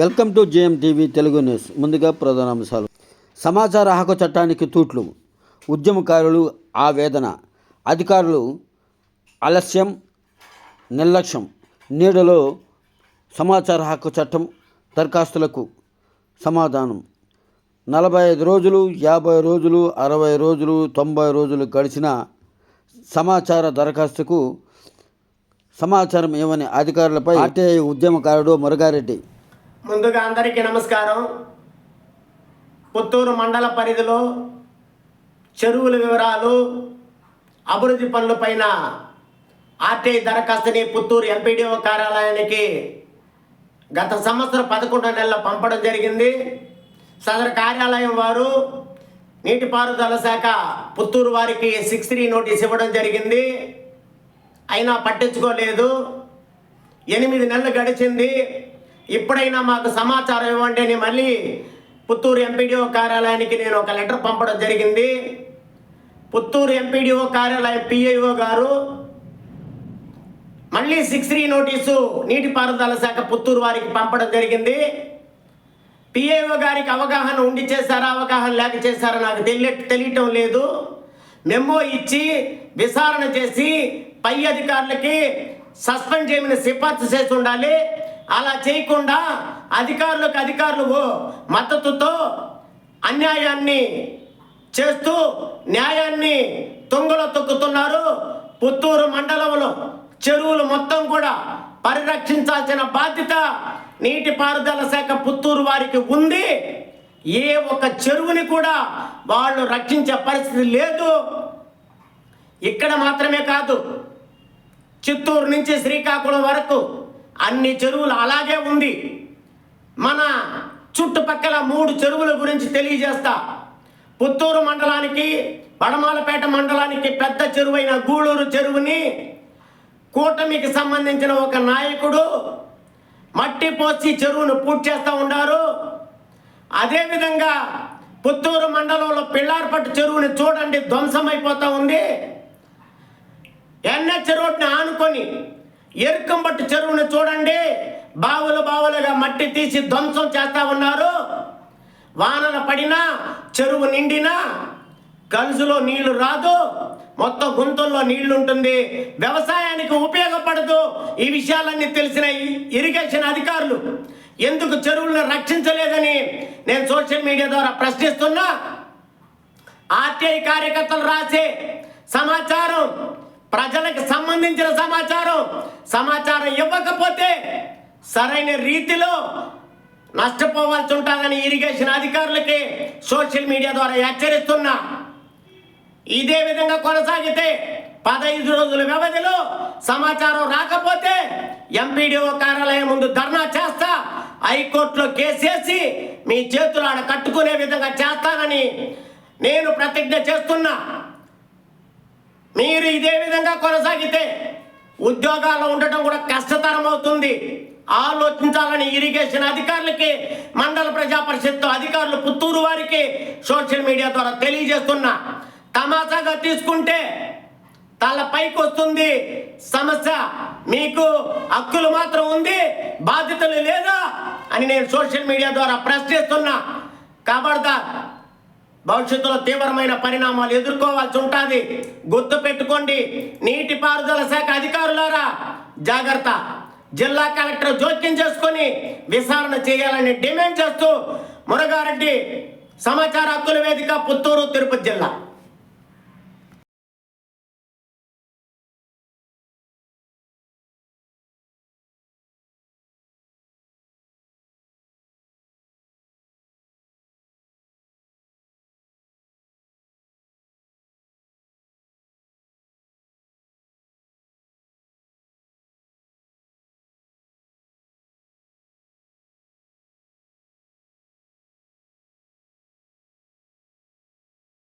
Welcome to JM TV Telugu news. ముందుగా ప్రధానాంశాలు. సమాచార హక్కు చట్టానికి తూట్లు. ఉద్యమకారులు ఆవేదన. అధికారులు ఆలస్యం. నిర్లక్ష్యం. నీడలో సమాచార హక్కు చట్టం దరఖాస్తులకు సమాధానం. నలభై ఐదు రోజులు యాభై రోజులు అరవై రోజులు తొంభై రోజులు గడిచిన సమాచార దరఖాస్తుకు సమాచారం ఇవ్వని అధికారులపై ఆర్టీఐ ఉద్యమకారుడు మురగారెడ్డి ముందుగా అందరికీ నమస్కారం. పుత్తూరు మండల పరిధిలో చెరువుల వివరాలు అభివృద్ధి పనులపైన ఆర్టీఐ దరఖాస్తుని పుత్తూరు ఎంపీడీఓ కార్యాలయానికి గత సంవత్సరం పదకొండో నెలల పంపడం జరిగింది. సదరు కార్యాలయం వారు నీటిపారుదల శాఖ పుత్తూరు వారికి సిక్స్ త్రీ నోటీస్ ఇవ్వడం జరిగింది. అయినా పట్టించుకోలేదు. ఎనిమిది నెలలు గడిచింది. ఇప్పుడైనా మాకు సమాచారం ఇవ్వండి అని మళ్ళీ పుత్తూరు ఎంపీడీఓ కార్యాలయానికి నేను ఒక లెటర్ పంపడం జరిగింది. పుత్తూరు ఎంపీడీఓ కార్యాలయం పిఐఓ గారు మళ్ళీ సిక్స్ త్రీ నోటీసు నీటిపారుదల శాఖ పుత్తూరు వారికి పంపడం జరిగింది. పిఏఓ గారికి అవగాహన ఉండి చేశారా అవగాహన లేక చేశారా నాకు తెలియ తెలియటం లేదు. మెమో ఇచ్చి విచారణ చేసి పై అధికారులకి సస్పెండ్ చేయమని సిఫార్సు చేసి ఉండాలి. అలా చేయకుండా అధికారులకు అధికారులు మద్దతుతో అన్యాయాన్ని చేస్తూ న్యాయాన్ని తొంగలో తొక్కుతున్నారు. పుత్తూరు మండలంలో చెరువులు మొత్తం కూడా పరిరక్షించాల్సిన బాధ్యత నీటిపారుదల శాఖ పుత్తూరు వారికి ఉంది. ఏ ఒక్క చెరువుని కూడా వాళ్ళు రక్షించే పరిస్థితి లేదు. ఇక్కడ మాత్రమే కాదు చిత్తూరు నుంచి శ్రీకాకుళం వరకు అన్ని చెరువులు అలాగే ఉంది. మన చుట్టుపక్కల మూడు చెరువుల గురించి తెలియజేస్తా. పుత్తూరు మండలానికి వడమాలపేట మండలానికి పెద్ద చెరువైన గూడూరు చెరువుని కూటమికి సంబంధించిన ఒక నాయకుడు మట్టి పోసి చెరువును పూర్తి చేస్తూ ఉన్నారు. అదేవిధంగా పుత్తూరు మండలంలో పిల్లారపట్టు చెరువుని చూడండి ధ్వంసమైపోతూ ఉంది. ఎన్హెచ్ రోడ్ని ఆనుకొని ఎరుకంబట్టు చెరువును చూడండి. బావులు బావులుగా మట్టి తీసి ధ్వంసం చేస్తా ఉన్నారు. వానలు పడినా చెరువు నిండినా గలుసులో నీళ్ళు రాదు. మొత్తం గుంతల్లో నీళ్ళు ఉంటుంది వ్యవసాయానికి ఉపయోగపడదు. ఈ విషయాలన్నీ తెలిసిన ఇరిగేషన్ అధికారులు ఎందుకు చెరువులను రక్షించలేదని నేను సోషల్ మీడియా ద్వారా ప్రశ్నిస్తున్నా. ఆర్టీఐ కార్యకర్తలు రాసే సమాచారం ప్రజలకు సంబంధించిన సమాచారం. సమాచారం ఇవ్వకపోతే సరైన రీతిలో నష్టపోవాల్సి ఉంటుందని ఇరిగేషన్ అధికారులకి సోషల్ మీడియా ద్వారా హెచ్చరిస్తున్నా. ఇదే విధంగా కొనసాగితే పదహైదు రోజుల వ్యవధిలో సమాచారం రాకపోతే ఎంపీడీఓ కార్యాలయం ముందు ధర్నా చేస్తా హైకోర్టులో కేసేసి మీ చేతులు ఆడ కట్టుకునే విధంగా చేస్తానని నేను ప్రతిజ్ఞ చేస్తున్నా. మీరు ఇదే విధంగా కొనసాగితే ఉద్యోగాల్లో ఉండటం కూడా కష్టతరం అవుతుంది. ఆలోచించాలని ఇరిగేషన్ అధికారులకి మండల ప్రజా పరిషత్ అధికారులు పుత్తూరు వారికి సోషల్ మీడియా ద్వారా తెలియజేస్తున్నా. తమాషాగా తీసుకుంటే తల పైకి వస్తుంది సమస్య. మీకు హక్కులు మాత్రం ఉంది బాధ్యతలు లేదా అని నేను సోషల్ మీడియా ద్వారా ప్రశ్నిస్తున్నా. కాబడదా భవిష్యత్తులో తీవ్రమైన పరిణామాలు ఎదుర్కోవాల్సి ఉంటుంది. గుర్తు పెట్టుకోండి నీటిపారుదల శాఖ అధికారులారా జాగ్రత్త. జిల్లా కలెక్టర్ జోక్యం చేసుకొని విచారణ చేయాలని డిమాండ్ చేస్తూ మురగారెడ్డి సమాచార హక్కుల వేదిక పుత్తూరు తిరుపతి జిల్లా.